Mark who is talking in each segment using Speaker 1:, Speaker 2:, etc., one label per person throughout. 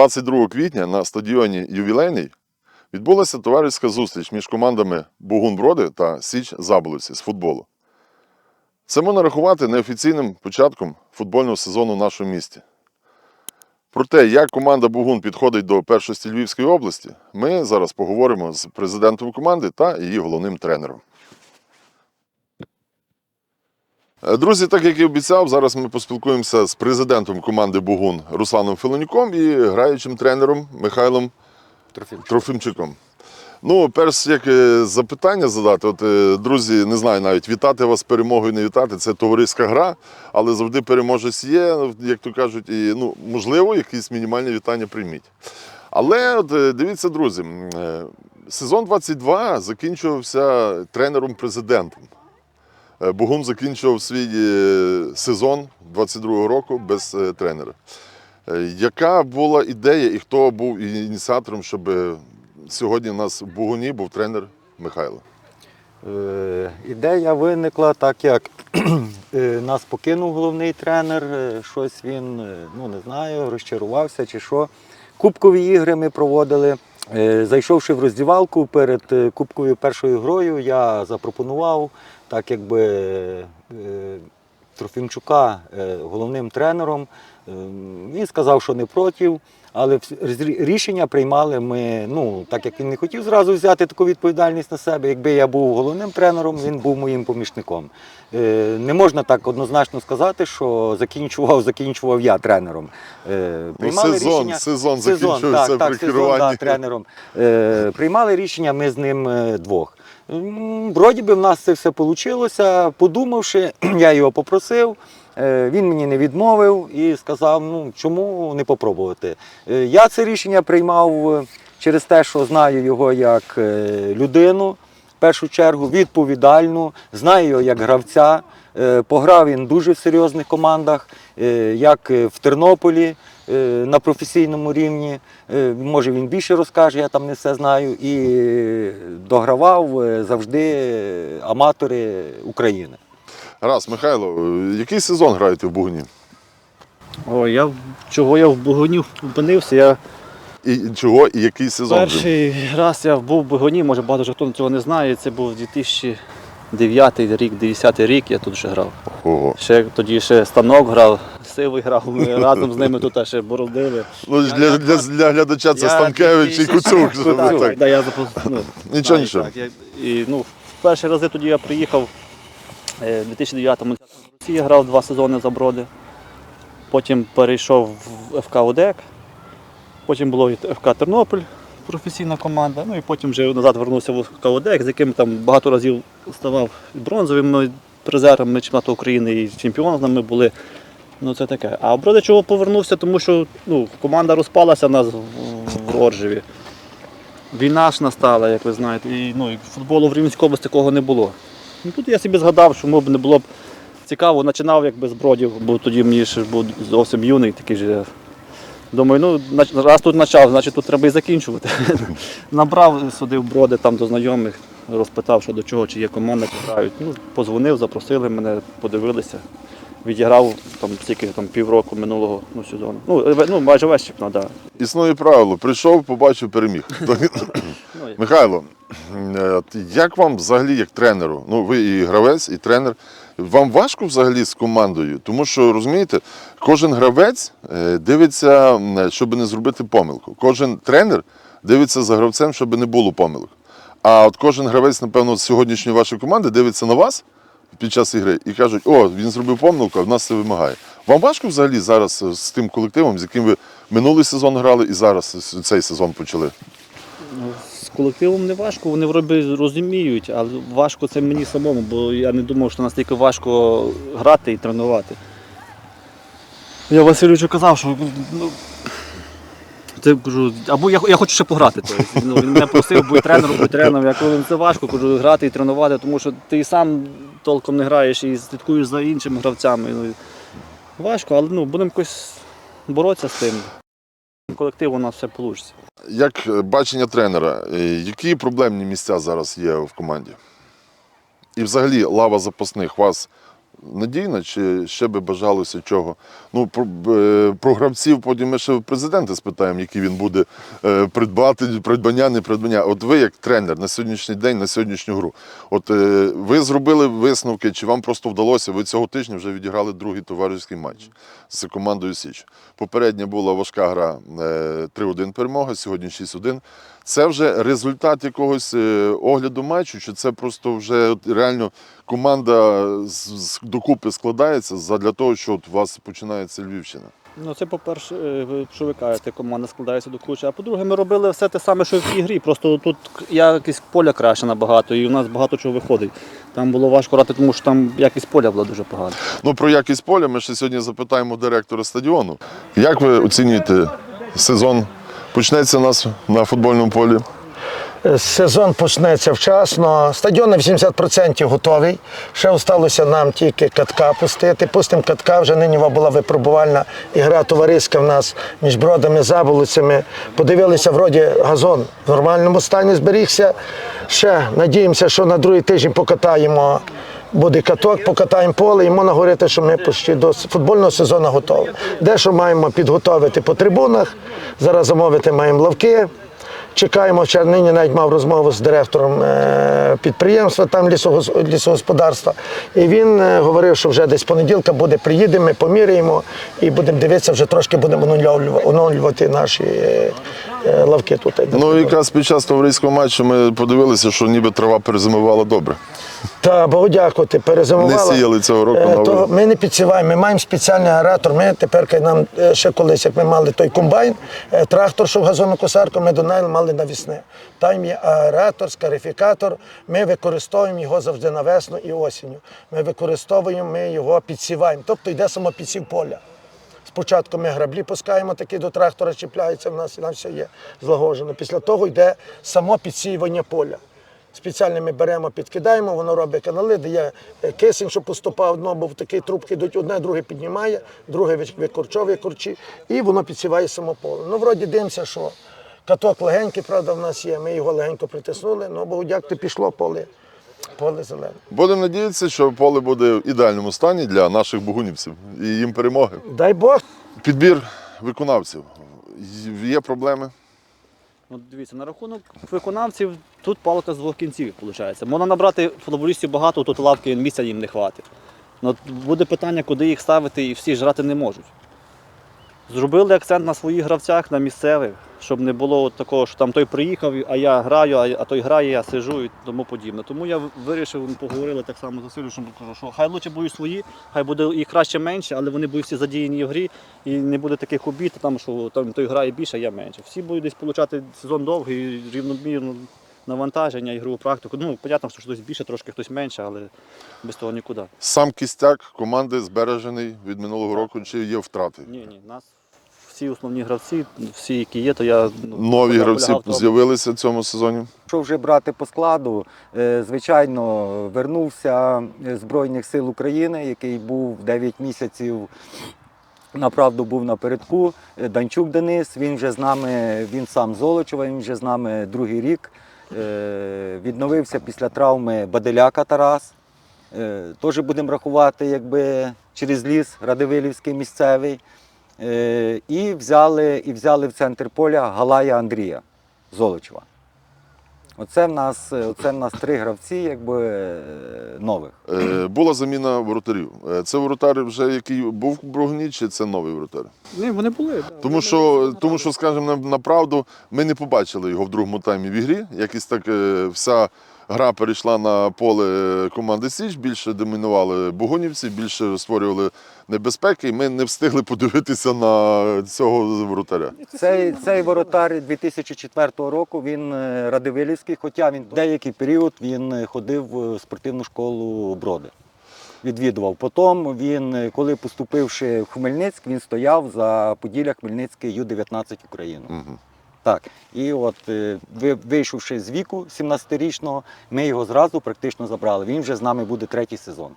Speaker 1: 22 квітня на стадіоні Ювілейний відбулася товариська зустріч між командами Бугун Броди та Січ Заболівці з футболу. Це можна рахувати неофіційним початком футбольного сезону в нашому місті. Про те, як команда Бугун підходить до першості Львівської області, ми зараз поговоримо з президентом команди та її головним тренером. Е, Друзі, так як і обіцяв, зараз ми поспілкуємося з президентом команди Бугун Русланом Филонюком і граючим тренером Михайлом Трофимчуком. Ну, перш як е, запитання задати, от, е, друзі, не знаю навіть вітати вас з перемогою, не вітати. Це товариська гра, але завжди переможець є, як то кажуть, і ну, можливо, якісь мінімальні вітання прийміть. Але от, е, дивіться, друзі, е, сезон 22 закінчувався тренером-президентом. Е, Бугун закінчував свій е, сезон 22-го року без е, тренера. Яка була ідея і хто був ініціатором, щоб сьогодні у нас в Бугуні був тренер Михайло?
Speaker 2: Ідея виникла так, як нас покинув головний тренер, щось він, ну не знаю, розчарувався чи що. Кубкові ігри ми проводили. Зайшовши в роздівалку перед кубковою першою грою, я запропонував, так якби е, Трофімчука е, головним тренером. Е, Він сказав, що не проти, але рішення приймали ми. Ну, так як він не хотів зразу взяти таку відповідальність на себе. Якби я був головним тренером, він був моїм помічником. Не можна так однозначно сказати, що закінчував, закінчував я тренером.
Speaker 1: Ну, сезон, сезон закінчився при
Speaker 2: сезон, да, тренером. Приймали рішення ми з ним двох. Вроді би в нас це все вийшло. Подумавши, я його попросив. е, Він мені не відмовив і сказав: ну чому не попробувати. Е, Я це рішення приймав е, через те, що знаю його як людину, в першу чергу, відповідальну, знаю його як гравця. Пограв він дуже в серйозних командах, як в Тернополі на професійному рівні. Е, Може він більше розкаже, я там не все знаю. І е, догравав е, завжди е, аматори України.
Speaker 1: Раз, Михайло, е, який сезон граєте в Бугуні?
Speaker 3: О, я чого я в Бугоні опинився. Я
Speaker 1: І чого і який сезон? був?
Speaker 3: перший раз я був в Бугоні, може багато вже хто цього не знає. Це був 2009 рік, 10 рік я тут ще грав.
Speaker 1: Ого.
Speaker 3: Ще тоді ще станок грав, сивий грав. Ми разом з ними тут ще бородили.
Speaker 1: Ну, для, для, для глядача це
Speaker 3: Я
Speaker 1: Станкевич і
Speaker 3: 2000
Speaker 1: Куцюк.
Speaker 3: Так,
Speaker 1: так.
Speaker 3: да, я запос... ну,
Speaker 1: Нічого, нічого.
Speaker 3: так, я- І, ну, в перші рази тоді я приїхав е, в 2009-му в Росії грав два сезони за броди. Потім перейшов в ФК ОДЕК, потім було і ФК Тернопіль, професійна команда. Ну і потім вже назад вернувся в ФК ОДЕК, з яким там багато разів ставав і бронзовими призерами чемпіонату України і чемпіонами були. Ну це таке. А в Броди чого повернувся, тому що ну, команда розпалася у нас в, в Оржеві. Війна ж настала, як ви знаєте, і ну, і футболу в Рівненській області такого не було. Ну, тут я собі згадав, що мов не було б цікаво, починав якби з бродів, бо тоді мені ще був зовсім юний такий же. Думаю, ну раз тут почав, значить тут треба і закінчувати. Набрав, судив броди там до знайомих, розпитав, що до чого, чи є команда, чи грають. Ну, позвонив, запросили мене, подивилися. Відіграв там стільки там півроку минулого ну, сезону. Ну, ну майже весь чемпіонат, да.
Speaker 1: Існує правило: прийшов, побачив, переміг.
Speaker 3: Ну,
Speaker 1: Михайло, е, як вам взагалі як тренеру? Ну, ви і гравець, і тренер. Вам важко взагалі з командою? Тому що розумієте, кожен гравець е, дивиться, щоб не зробити помилку. Кожен тренер дивиться за гравцем, щоб не було помилок. А от кожен гравець, напевно, з сьогоднішньої вашої команди дивиться на вас під час ігри і кажуть, о, він зробив помилку, а в нас це вимагає. Вам важко взагалі зараз е, з тим колективом, з яким ви минулий сезон грали і зараз цей сезон почали?
Speaker 3: Колективом не важко, вони вроби розуміють, але важко це мені самому, бо я не думав, що настільки важко грати і тренувати. Я Васильовичу казав, що ну, це, кажу, або я, я хочу ще пограти. Тобто, ну, він мене просив, будь тренером, будь тренером. Я кажу, «Ну, це важко, кажу, грати і тренувати, тому що ти і сам толком не граєш і слідкуєш за іншими гравцями. Ну, важко, але ну, будемо якось боротися з тим. Колектив у нас все вийде.
Speaker 1: Як е, бачення тренера, е, які проблемні місця зараз є в команді? І взагалі лава запасних вас надійна, чи ще би бажалося чого? Ну, про, е, про гравців потім ми ще президента спитаємо, які він буде е, придбати, придбання, не придбання. От ви, як тренер на сьогоднішній день, на сьогоднішню гру, от е, ви зробили висновки, чи вам просто вдалося? Ви цього тижня вже відіграли другий товариський матч з командою Січ. Попередня була важка гра е, 3-1 перемога, сьогодні 6-1. Це вже результат якогось е, огляду матчу, чи це просто вже реально команда докупи складається задля того, що от у вас починається Львівщина?
Speaker 3: Ну, це, по-перше, е, що ви кажете, команда складається до кучі. А по-друге, ми робили все те саме, що і в тій грі. Просто тут якість поля краще набагато, і у нас багато чого виходить. Там було важко грати, тому що там якість поля була дуже погана.
Speaker 1: Ну про якість поля ми ще сьогодні запитаємо директора стадіону. Як ви оцінюєте сезон? Почнеться у нас на футбольному полі.
Speaker 4: Сезон почнеться вчасно. Стадіон на 80% готовий. Ще залишилося нам тільки катка пустити. Пустимо катка. Вже нині була випробувальна ігра товариська в нас між бродами, заболоцями. Подивилися, вроді газон в нормальному стані зберігся. Ще надіємося, що на другий тиждень покатаємо. Буде каток, покатаємо поле, і можна говорити, що ми почти до футбольного сезону готові. Дещо маємо підготовити по трибунах, зараз замовити маємо лавки. Чекаємо, ще нині навіть мав розмову з директором е, підприємства, там лісогосподарства. І він е, говорив, що вже десь понеділка буде, приїдемо, поміряємо і будемо дивитися, вже трошки будемо оновлювати, наші е, лавки тут.
Speaker 1: Ну якраз під час товариського матчу ми подивилися, що ніби трава перезимувала добре.
Speaker 4: Та Богу дякувати, перезимували.
Speaker 1: Не сіяли цього року
Speaker 4: Е,
Speaker 1: на
Speaker 4: то. Ми не підсіваємо, ми маємо спеціальний аератор. Ми тепер коли нам е, ще колись, як ми мали той комбайн, е, трактор, що в газонокосарку, ми до неї мали навісне. Там є аератор, скарифікатор. Ми використовуємо його завжди на весну і осінню. Ми використовуємо, ми його підсіваємо. Тобто йде самопідсів поля. Спочатку ми граблі пускаємо, такі до трактора чіпляються в нас, і нам все є злагоджено. Після того йде само підсіювання поля. Спеціально ми беремо, підкидаємо, воно робить канали, дає е, кисень, щоб поступав дно, бо в такі трубки йдуть, одне, друге піднімає, друге ви- викорчовує корчі, і воно підсіває само поле. Ну, вроді дивимося, що каток легенький, правда, в нас є. Ми його легенько притиснули, ну бо дякувати пішло поле, поле зелене.
Speaker 1: Будемо надіятися, що поле буде в ідеальному стані для наших бугунівців і їм перемоги.
Speaker 4: Дай Бог,
Speaker 1: Підбір виконавців. Є проблеми.
Speaker 3: От дивіться, на рахунок виконавців тут палка з двох кінців, виходить. Можна набрати футболістів багато, тут лавки місця їм не хватить. Ну, буде питання, куди їх ставити, і всі ж грати не можуть. Зробили акцент на своїх гравцях, на місцевих, щоб не було от такого, що там той приїхав, а я граю, а той грає, я сижу і тому подібне. Тому я вирішив, ми поговорили так само з Василем, що, що хай лучше будуть свої, хай буде їх краще менше, але вони будуть всі задіяні в грі і не буде таких обід, там, що там той грає більше, а я менше. Всі будуть десь получати сезон довгий, рівномірно навантаження, ігрову практику. Ну, понятно, що хтось більше, трошки хтось менше, але без того нікуди.
Speaker 1: Сам кістяк команди збережений від минулого року, чи є втрати?
Speaker 3: Ні, ні, нас всі основні гравці, всі, які є, то я ну,
Speaker 1: Нові гравці з'явилися в цьому сезоні.
Speaker 2: Якщо вже брати по складу, е, звичайно, вернувся Збройних сил України, який був 9 місяців. Направду був напередку. Е, Данчук Денис, він вже з нами, він сам з Золочева, він вже з нами другий рік. Е, Відновився після травми Баделяка Тарас. Теж будемо рахувати, якби через ліс Радивилівський місцевий. Е, І взяли, і взяли в центр поля Галая Андрія Золочева. Оце в нас, оце в нас три гравці, якби е, нових.
Speaker 1: Е, була заміна воротарів. Е, Це воротар вже який був в Брогні, чи це новий воротар?
Speaker 3: Ні, вони були. да.
Speaker 1: Тому
Speaker 3: Вони
Speaker 1: що, тому що, скажімо на, на правду, ми не побачили його в другому таймі в ігрі. Якось так е, вся гра перейшла на поле команди Січ, більше домінували бугунівці, більше створювали небезпеки, і ми не встигли подивитися на цього воротаря.
Speaker 2: Цей, цей воротар 2004 року, він е, Радивилівський, хоча він деякий період він е, ходив в спортивну школу Броди. Відвідував. Потім він, е, коли поступивши в Хмельницьк, він стояв за Поділля Хмельницький Ю-19 Україну.
Speaker 1: Мгм.
Speaker 2: Так, і от вийшовши з віку 17-річного, ми його зразу практично забрали. Він вже з нами буде третій сезон.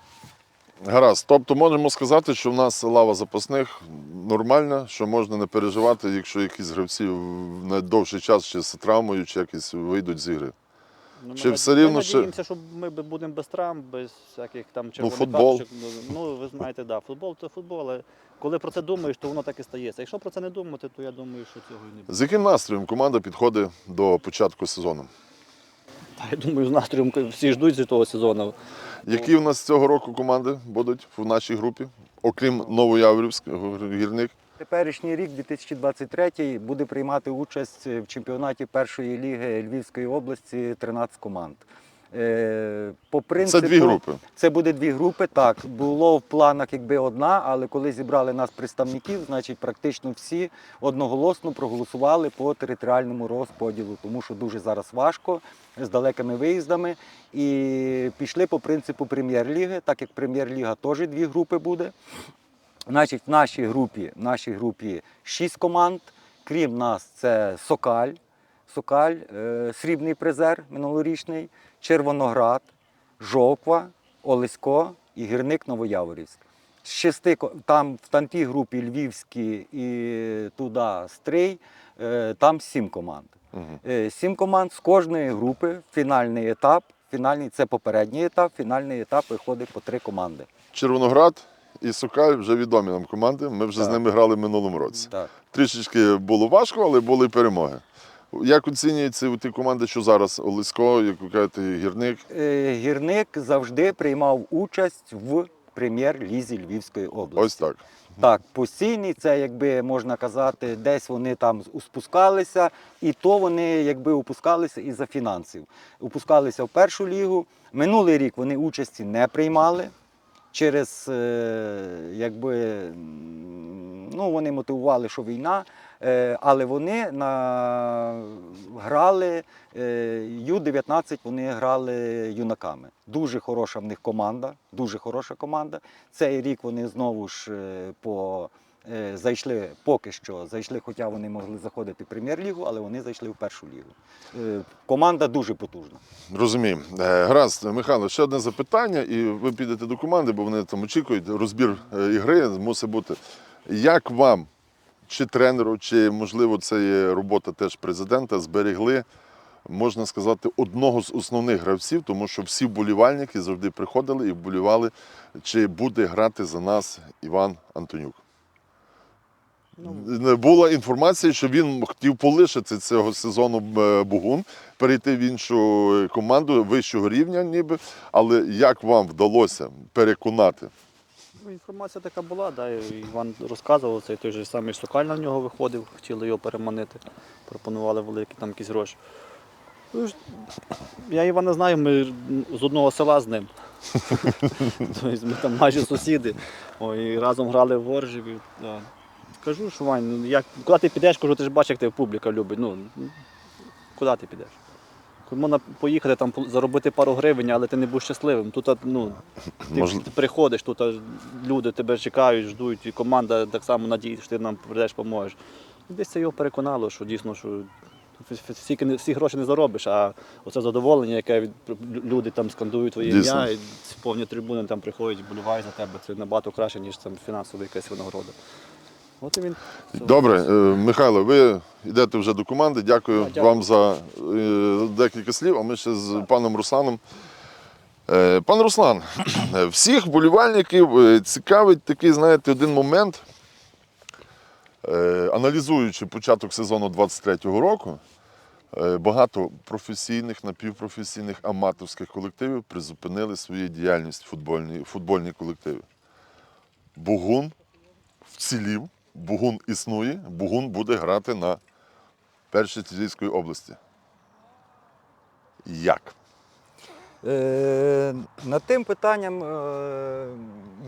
Speaker 1: Гаразд. Тобто можемо сказати, що в нас лава запасних нормальна, що можна не переживати, якщо якісь гравці на довший час чи з травмою, чи якось вийдуть з ігри.
Speaker 3: Ну,
Speaker 1: Чи
Speaker 3: ми,
Speaker 1: все рівно
Speaker 3: ми надіємося, що ми будемо без травм, без всяких там червоних
Speaker 1: футбол.
Speaker 3: карточок. Ну, Ну, ви знаєте, да, футбол то футбол, але коли про це думаєш, то воно так і стається. Якщо про це не думати, то я думаю, що цього і не буде.
Speaker 1: З яким настроєм команда підходить до початку сезону?
Speaker 3: Та, Я думаю, з настроєм всі ждуть з того сезону.
Speaker 1: Які у нас цього року команди будуть в нашій групі, окрім Новояврівськ, гірник?
Speaker 2: Теперішній рік, 2023, буде приймати участь в чемпіонаті першої ліги Львівської області 13 команд. Е, По
Speaker 1: Це дві групи.
Speaker 2: Це буде дві групи. Так, було в планах якби одна, але коли зібрали нас представників, значить практично всі одноголосно проголосували по територіальному розподілу, тому що дуже зараз важко з далекими виїздами. І пішли по принципу прем'єр-ліги, так як прем'єр-ліга теж дві групи буде. Значить, в нашій групі, в нашій групі шість команд. Крім нас, це Сокаль, Сокаль, е, срібний призер минулорічний, Червоноград, Жовква, Олесько і гірник Новояворівськ. З шести там в тамтій групі Львівські і туди Стрий, е, там сім команд. Е, Сім команд з кожної групи, фінальний етап. Фінальний це попередній етап, фінальний етап виходить по три команди.
Speaker 1: Червоноград і Сокаль вже відомі нам команди. Ми вже з ними грали в минулому році.
Speaker 2: Так.
Speaker 1: Трішечки було важко, але були перемоги. Як оцінюється ті команди, що зараз Олесько, як ви кажете, гірник?
Speaker 2: Е, Гірник завжди приймав участь в прем'єр-лізі Львівської області.
Speaker 1: Ось так.
Speaker 2: Так, постійний, це якби можна казати, десь вони там спускалися, і то вони якби опускалися із-за фінансів. Опускалися в першу лігу. Минулий рік вони участі не приймали. Через е, якби ну, вони мотивували, що війна, але вони на, грали е, Ю-19, вони грали юнаками. Дуже хороша в них команда, дуже хороша команда. Цей рік вони знову ж е, по, е, зайшли поки що, зайшли, хоча вони могли заходити в прем'єр-лігу, але вони зайшли в першу лігу. Е, Команда дуже потужна.
Speaker 1: Розумію. Е, Гаразд, Михайло, ще одне запитання, і ви підете до команди, бо вони там очікують. Розбір е, ігри мусить бути. Як вам, чи тренеру, чи можливо це є робота теж президента, зберегли, можна сказати, одного з основних гравців, тому що всі вболівальники завжди приходили і вболівали, чи буде грати за нас Іван Антонюк. Не Була інформація, що він хотів полишити цього сезону е, Бугун, перейти в іншу е, команду вищого рівня, ніби. Але як вам вдалося переконати?
Speaker 3: Ну, Інформація така була, да, Іван розказував, цей той же самий Сокаль на нього виходив, хотіли його переманити, пропонували великі там якісь гроші. Ну, Я Івана знаю, ми з одного села з ним. тобто ми там майже сусіди. І разом грали в Воржеві. Да. Кажу, що Вань, ну як, куди ти підеш, кажу, ти ж бачиш, як тебе публіка любить. Ну, куди ти підеш? Можна поїхати там заробити пару гривень, але ти не будеш щасливим. Тут ну, ти, ти приходиш, тут люди тебе чекають, ждуть, і команда так само надіється, що ти нам прийдеш, поможеш. І Десь це його переконало, що дійсно, що всі, всі гроші не заробиш, а оце задоволення, яке від, люди там скандують твоє ім'я, і повні трибуни там приходять, болівають за тебе, це набагато краще, ніж там фінансова якась винагорода. От він.
Speaker 1: Добре, е, Михайло, ви йдете вже до команди. Дякую,
Speaker 3: Так, дякую.
Speaker 1: вам за е, декілька слів. А ми ще з паном Русланом. Е, Пан Руслан, всіх вболівальників е, цікавить такий, знаєте, один момент. Аналізуючи початок сезону 23-го року, багато професійних, напівпрофесійних, аматорських колективів призупинили свою діяльність футбольні, футбольні колективи. Бугун вцілів, Бугун існує, Бугун буде грати на першій Львівської області. Як?
Speaker 2: Е, над тим питанням е,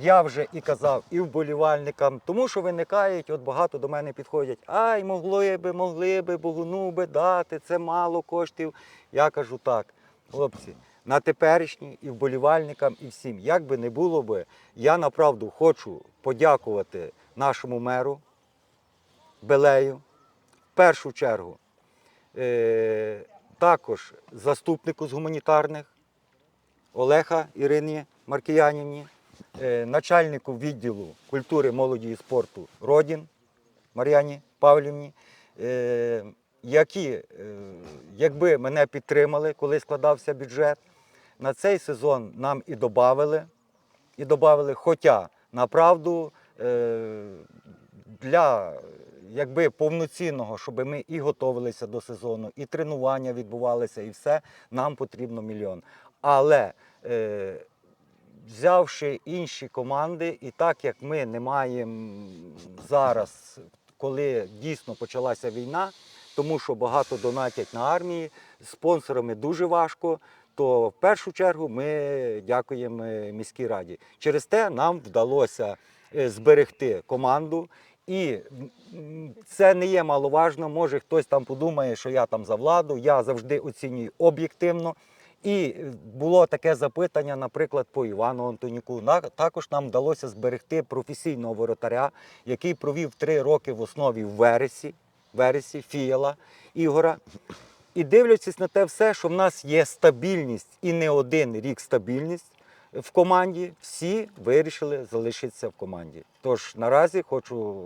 Speaker 2: я вже і казав, і вболівальникам, тому що виникають, от багато до мене підходять, ай, могли би, могли би, Богуну би дати, це мало коштів. Я кажу так, хлопці, на теперішній і вболівальникам, і всім, як би не було би, я направду хочу подякувати нашому меру Белею, в першу чергу, е, також заступнику з гуманітарних. Олега Ірині Маркіянівні, е, начальнику відділу культури, молоді і спорту Родін Мар'яні Павлівні. Е, які, е, якби мене підтримали, коли складався бюджет, на цей сезон нам і додали, і додали, хоча направду е, для якби повноцінного, щоб ми і готувалися до сезону, і тренування відбувалися, і все, нам потрібно мільйон. Але е, взявши інші команди, і так як ми не маємо зараз, коли дійсно почалася війна, тому що багато донатять на армії, спонсорами дуже важко. То в першу чергу ми дякуємо е, міській раді. Через те нам вдалося е, зберегти команду. І це не є маловажно. Може хтось там подумає, що я там за владу. Я завжди оцінюю об'єктивно. І було таке запитання, наприклад, по Івану Антоніку. Також нам вдалося зберегти професійного воротаря, який провів три роки в основі в Вересі, Вересі Фіяла Ігора. І дивлячись на те все, що в нас є стабільність і не один рік стабільність в команді, всі вирішили залишитися в команді. Тож наразі хочу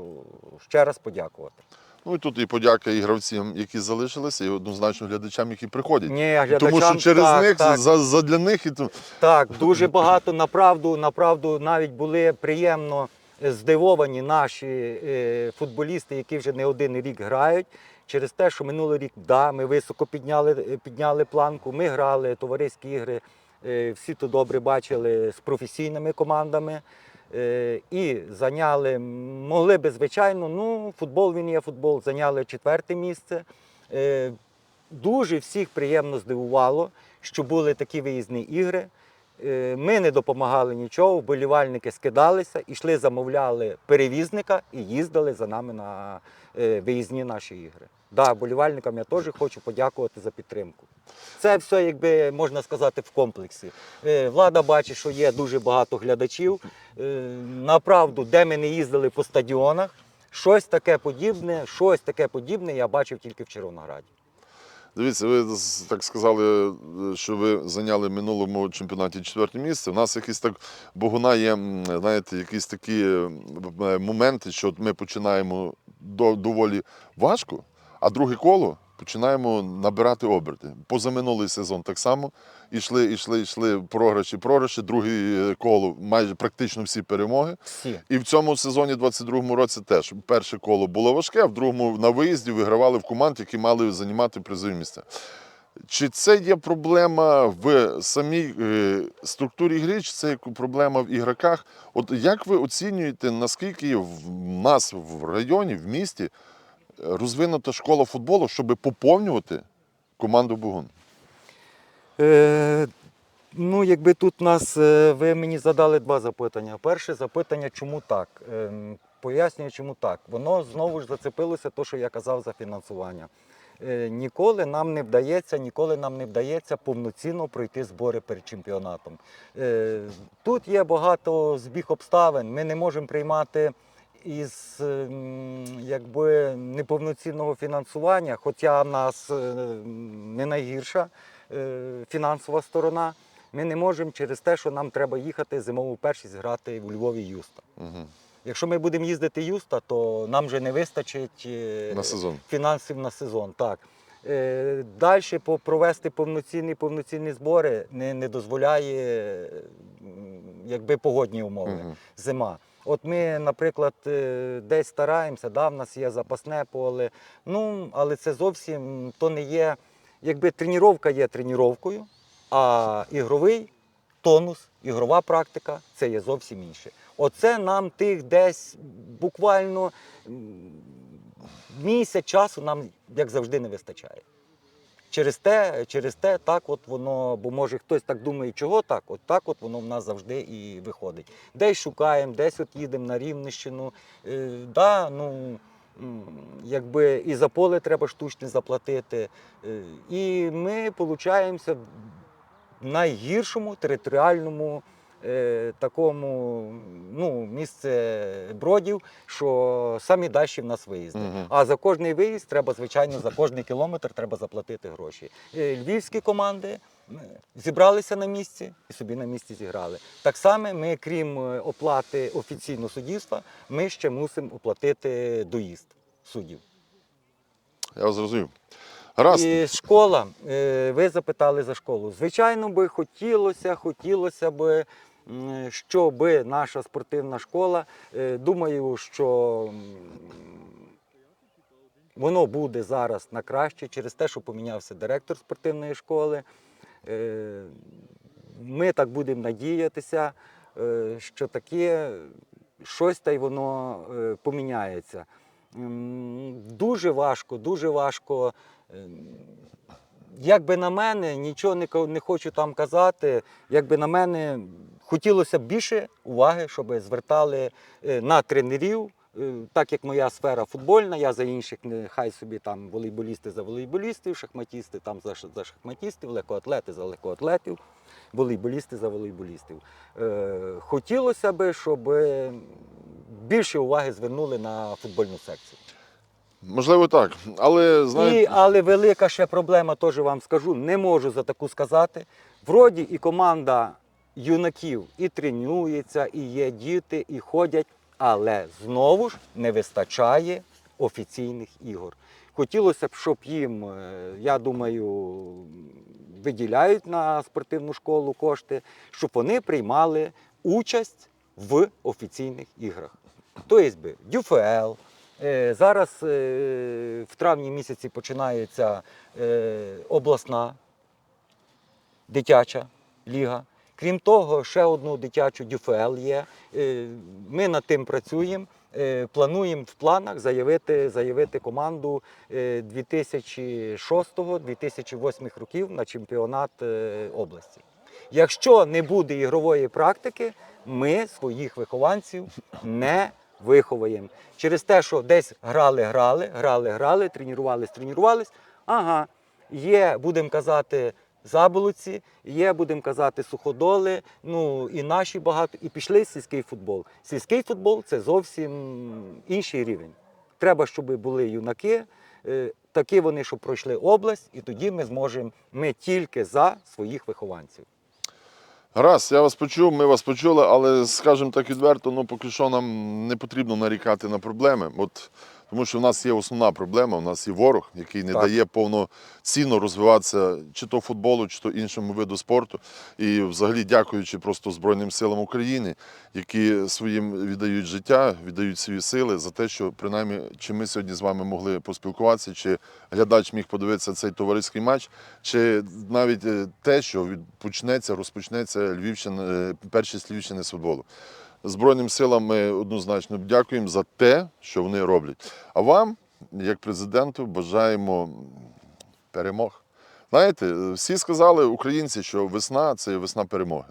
Speaker 2: ще раз подякувати.
Speaker 1: Ну і тут і подяка і гравцям, які залишилися, і однозначно глядачам, які приходять.
Speaker 2: Ні, глядачам,
Speaker 1: Тому що через
Speaker 2: так,
Speaker 1: них
Speaker 2: так.
Speaker 1: За, за для них і то.
Speaker 2: Так, дуже багато направду, направду навіть були приємно здивовані наші е, футболісти, які вже не один рік грають. Через те, що минулий рік, да, ми високо підняли, підняли планку, ми грали товариські ігри, всі то добре бачили з професійними командами. Е, І зайняли, могли би, звичайно, ну, футбол він є футбол, зайняли четверте місце. Е, Дуже всіх приємно здивувало, що були такі виїзні ігри. Е, Ми не допомагали нічого, вболівальники скидалися, ішли, замовляли перевізника і їздили за нами на е, виїзні наші ігри. Да, вболівальникам я теж хочу подякувати за підтримку. Це все, якби можна сказати, в комплексі. Е, Влада бачить, що є дуже багато глядачів. Направду, де ми не їздили по стадіонах, щось таке подібне, щось таке подібне я бачив тільки в Червонограді.
Speaker 1: Дивіться, ви так сказали, що ви зайняли в минулому чемпіонаті четверте місце. У нас якісь так Богуна є, знаєте, якісь такі е, моменти, що ми починаємо доволі важко, а друге коло починаємо набирати оберти. Позаминулий сезон так само. Ішли, ішли, ішли програші, програші, друге коло, майже практично всі перемоги.
Speaker 2: Всі.
Speaker 1: І в цьому сезоні, 22-му році, теж перше коло було важке, а в другому на виїзді вигравали в команд, які мали займати призові місця. Чи це є проблема в самій е, структурі гри, чи це проблема в ігроках? От як ви оцінюєте, наскільки в нас в районі, в місті розвинута школа футболу, щоб поповнювати команду Бугун?
Speaker 2: Е, ну, якби тут нас, е, ви мені задали два запитання. Перше запитання, чому так? Ем, пояснюю, чому так. Воно знову ж зацепилося, те, що я казав за фінансування. Е, ніколи нам не вдається, ніколи нам не вдається повноцінно пройти збори перед чемпіонатом. Е, тут є багато збіг обставин. Ми не можемо приймати із ем, якби неповноцінного фінансування, хоча в нас е, не найгірша е, фінансова сторона. Ми не можемо через те, що нам треба їхати зимову першість грати у Львові Юста.
Speaker 1: Угу.
Speaker 2: Якщо ми будемо їздити Юста, то нам вже не вистачить е,
Speaker 1: На сезон.
Speaker 2: фінансів на сезон. Так. Далі провести повноцінні повноцінні збори не, не дозволяє якби погодні умови,
Speaker 1: Мгм.
Speaker 2: зима. От ми, наприклад, е, десь стараємося, да, в нас є запасне поле, ну, але це зовсім то не є, якби тренування є тренуванням, а ігровий тонус, ігрова практика це є зовсім інше. Оце нам тих десь буквально місяць часу нам, як завжди, не вистачає. Через те, через те, так от воно, бо може хтось так думає, чого так, от так от воно в нас завжди і виходить. Десь шукаємо, десь от їдемо на Рівнищину. Е, да, ну, якби і за поле треба штучне заплатити. Е, і ми получаємося в найгіршому територіальному такому ну, місце бродів, що самі дальші в нас виїзди.
Speaker 1: Мгм.
Speaker 2: А за кожний виїзд треба, звичайно, за кожний кілометр треба заплатити гроші. Е, Львівські команди е, зібралися на місці і собі на місці зіграли. Так само ми, крім е, оплати офіційного суддівства, ми ще мусимо оплатити доїзд суддів.
Speaker 1: Я вас зрозумів. Гаразд.
Speaker 2: І школа, е, ви запитали за школу. Звичайно би хотілося, хотілося би, щоб наша спортивна школа, е, думаю, що воно буде зараз на краще через те, що помінявся директор спортивної школи. Е, Ми так будемо надіятися, е, що таке щось та й воно поміняється. Дуже важко, дуже важко. Е, Як би на мене, нічого не хочу там казати. Якби на мене хотілося б більше уваги, щоб звертали е, на тренерів. Е, Так як моя сфера футбольна, я за інших нехай собі там волейболісти за волейболістів, шахматісти там за, за шахматістів, легкоатлети за легкоатлетів, волейболісти за волейболістів. Е, хотілося б, щоб більше уваги звернули на футбольну секцію.
Speaker 1: Можливо, так. Але знаєте,
Speaker 2: І, але велика ще проблема, теж вам скажу, не можу за таку сказати. Вроді і команда юнаків і тренується, і є діти, і ходять, але знову ж не вистачає офіційних ігор. Хотілося б, щоб їм, е, я думаю, виділяють на спортивну школу кошти, щоб вони приймали участь в офіційних іграх. Тобто ДЮФЛ. Е, Зараз е, в травні місяці починається обласна дитяча ліга. Крім того, ще одну дитячу ДЮФЛ є. Е, Ми над тим працюємо. Е, Плануємо в планах заявити, заявити команду е, 2006-2008 років на чемпіонат е, області. Якщо не буде ігрової практики, ми своїх вихованців не виховуємо. Через те, що десь грали, грали, грали, грали, тренувались, тренувались. Ага, є, будемо казати, заболоці, є, будемо казати, суходоли, ну і наші багато, і пішли сільський футбол. Сільський футбол це зовсім інший рівень. Треба, щоб були юнаки, е, такі вони, щоб пройшли область, і тоді ми зможемо, ми тільки за своїх вихованців.
Speaker 1: Гаразд, я вас почув, ми вас почули, але скажімо так відверто, ну поки що нам не потрібно нарікати на проблеми. От, тому що в нас є основна проблема, у нас є ворог, який не
Speaker 2: Так.
Speaker 1: дає повноцінно розвиватися чи то футболу, чи то іншому виду спорту. І взагалі дякуючи просто Збройним силам України, які своїм віддають життя, віддають свої сили за те, що принаймні чи ми сьогодні з вами могли поспілкуватися, чи глядач міг подивитися цей товариський матч, чи навіть е, те, що почнеться, розпочнеться Львівщина, е, першість Львівщини з футболу. Збройним силам ми однозначно дякуємо за те, що вони роблять. А вам, як президенту, бажаємо перемог. Знаєте, всі сказали українці, що весна це весна перемоги.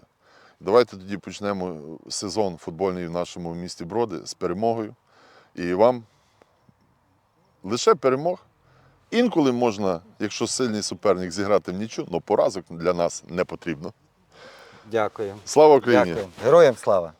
Speaker 1: Давайте тоді почнемо сезон футбольний в нашому місті Броди з перемогою. І вам лише перемог. Інколи можна, якщо сильний суперник, зіграти в нічу, але поразок для нас не потрібно.
Speaker 2: Дякую.
Speaker 1: Слава Україні!
Speaker 2: Дякую. Героям слава!